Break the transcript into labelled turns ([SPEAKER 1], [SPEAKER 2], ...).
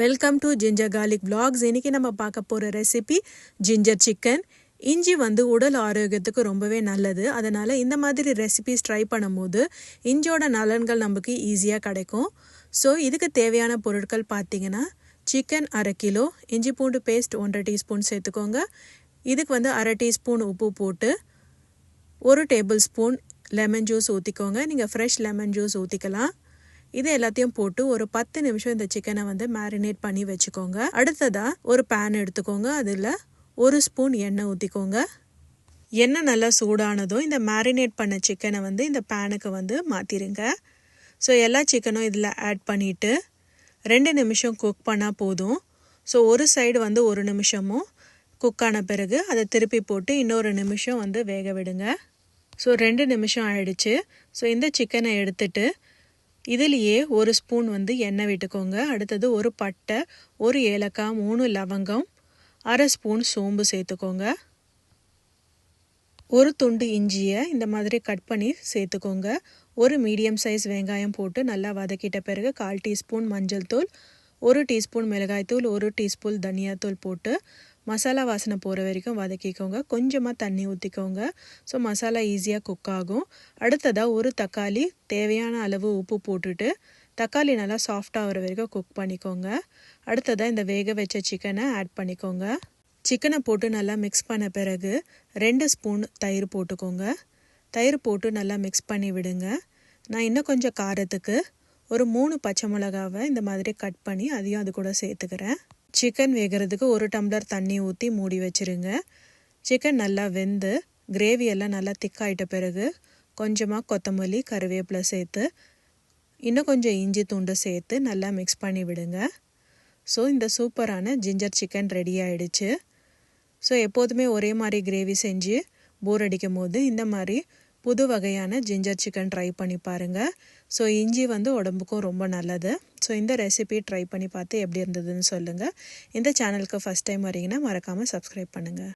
[SPEAKER 1] Welcome to ginger garlic vlogs. இன்னைக்கு நம்ம பார்க்க போகிற ரெசிபி ஜிஞ்சர் சிக்கன் இஞ்சி வந்து உடல் ஆரோக்கியத்துக்கு ரொம்பவே நல்லது. அதனால் இந்த மாதிரி ரெசிபிஸ் ட்ரை பண்ணும்போது இஞ்சியோட நலன்கள் நமக்கு ஈஸியாக கிடைக்கும். ஸோ இதுக்கு தேவையான பொருட்கள் பார்த்தீங்கன்னா சிக்கன் அரை கிலோ இஞ்சி பூண்டு பேஸ்ட் ஒன்றரை டீஸ்பூன் சேர்த்துக்கோங்க. இதுக்கு வந்து அரை டீஸ்பூன் உப்பு போட்டு ஒரு டேபிள் ஸ்பூன் லெமன் ஜூஸ் ஊற்றிக்கோங்க நீங்கள் ஃப்ரெஷ் லெமன் ஜூஸ் ஊற்றிக்கலாம் இது எல்லாத்தையும் போட்டு ஒரு பத்து நிமிஷம் இந்த சிக்கனை வந்து மேரினேட் பண்ணி வச்சுக்கோங்க. அடுத்ததாக ஒரு பேன் எடுத்துக்கோங்க. அதில் ஒரு ஸ்பூன் எண்ணெய் ஊற்றிக்கோங்க எண்ணெய் நல்லா சூடானதும் இந்த மேரினேட் பண்ண சிக்கனை வந்து இந்த பேனுக்கு வந்து மாற்றிடுங்க ஸோ எல்லா சிக்கனும் இதில் ஆட் பண்ணிவிட்டு ரெண்டு நிமிஷம் குக் பண்ணால் போதும். ஸோ ஒரு சைடு வந்து ஒரு நிமிஷமும் குக் ஆன பிறகு அதை திருப்பி போட்டு இன்னொரு நிமிஷம் வந்து வேக விடுங்க. ஸோ ரெண்டு நிமிஷம் ஆயிடுச்சு. ஸோ இந்த சிக்கனை எடுத்துட்டு இதுலேயே ஒரு ஸ்பூன் வந்து எண்ணெய் விட்டுக்கோங்க. அடுத்தது ஒரு பட்டை ஒரு ஏலக்காய் மூணு லவங்கம் அரை ஸ்பூன் சோம்பு சேர்த்துக்கோங்க. ஒரு துண்டு இஞ்சியை இந்த மாதிரி கட் பண்ணி சேர்த்துக்கோங்க. ஒரு மீடியம் சைஸ் வெங்காயம் போட்டு நல்லா வதக்கிட்ட பிறகு கால் டீஸ்பூன் மஞ்சள் தூள் ஒரு டீஸ்பூன் மிளகாய்த்தூள் ஒரு டீஸ்பூன் தனியாத்தூள் போட்டு மசாலா வாசனை போகிற வரைக்கும் வதக்கிக்கோங்க. கொஞ்சமாக தண்ணி ஊற்றிக்கோங்க ஸோ மசாலா ஈஸியாக குக் ஆகும். அடுத்ததாக ஒரு தக்காளி தேவையான அளவு உப்பு போட்டுட்டு தக்காளி நல்லா சாஃப்டாக வர வரைக்கும் குக் பண்ணிக்கோங்க. அடுத்ததாக இந்த வேக வச்ச சிக்கனை ஆட் பண்ணிக்கோங்க. சிக்கனை போட்டு நல்லா மிக்ஸ் பண்ண பிறகு ரெண்டு ஸ்பூன் தயிர் போட்டுக்கோங்க. தயிர் போட்டு நல்லா மிக்ஸ் பண்ணி விடுங்க. நான் இன்னும் கொஞ்சம் காரத்துக்கு ஒரு மூணு பச்சை மிளகாவை இந்த மாதிரி கட் பண்ணி அதையும் அது கூட சேர்த்துக்கிறேன். சிக்கன் வேகிறதுக்கு ஒரு டம்ளர் தண்ணி ஊற்றி மூடி வச்சுருங்க. சிக்கன் நல்லா வெந்து கிரேவி எல்லாம் நல்லா திக்காயிட்ட பிறகு கொஞ்சமாக கொத்தமல்லி கருவேப்பிலை சேர்த்து இன்னும் கொஞ்சம் இஞ்சி துண்டு சேர்த்து நல்லா மிக்ஸ் பண்ணி விடுங்க. ஸோ இந்த சூப்பரான ஜிஞ்சர் சிக்கன் ரெடி ஆயிடுச்சு. ஸோ எப்போதுமே ஒரே மாதிரி கிரேவி செஞ்சு போர் அடிக்கும் போது இந்த மாதிரி புது வகையான ஜிஞ்சர் சிக்கன் ட்ரை பண்ணி பாருங்கள் ஸோ இஞ்சி வந்து உடம்புக்கும் ரொம்ப நல்லது. ஸோ இந்த ரெசிபி ட்ரை பண்ணி பார்த்து எப்படி இருந்ததுன்னு சொல்லுங்கள் இந்த சேனலுக்கு ஃபஸ்ட் டைம் வரீங்கன்னா மறக்காமல் சப்ஸ்கிரைப் பண்ணுங்கள்